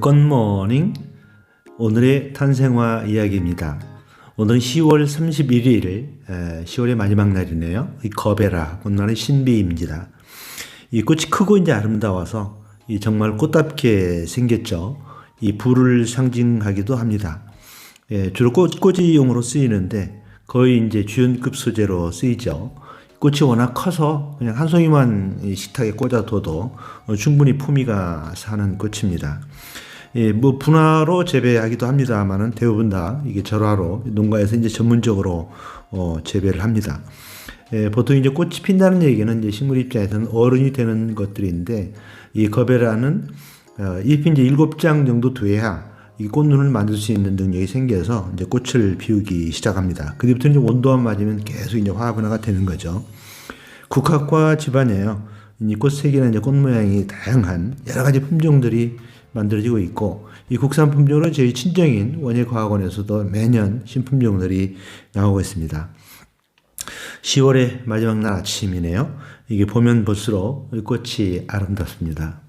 굿모닝 오늘의 탄생화 이야기입니다. 오늘은 10월 31일 10월의 마지막 날이네요. 이 거베라 꽃날의 신비입니다. 이 꽃이 크고 이제 아름다워서 이 정말 꽃답게 생겼죠. 이 불을 상징하기도 합니다. 예, 주로 꽃,꽂이용으로 쓰이는데 거의 이제 주연급 소재로 쓰이죠. 꽃이 워낙 커서 그냥 한 송이만 이 식탁에 꽂아둬도 어, 충분히 품위가 사는 꽃입니다. 예, 뭐 분화로 재배하기도 합니다만은 대부분 다 이게 절화로 농가에서 이제 전문적으로 어, 재배를 합니다. 예, 보통 이제 꽃이 핀다는 얘기는 이제 식물 입장에서는 어른이 되는 것들인데 이 거베라는 어, 잎이 이제 일곱 장 정도 돼야 이 꽃눈을 만들 수 있는 능력이 생겨서 이제 꽃을 피우기 시작합니다. 그뒤부터 이제 온도만 맞으면 계속 이제 화분화가 되는 거죠. 국화과 집안이에요. 이 꽃색이나 이제 꽃 모양이 다양한 여러 가지 품종들이 만들어지고 있고 이 국산 품종은 저희 친정인 원예과학원에서도 매년 신품종들이 나오고 있습니다. 10월의 마지막 날 아침이네요. 이게 보면 볼수록 이 꽃이 아름답습니다.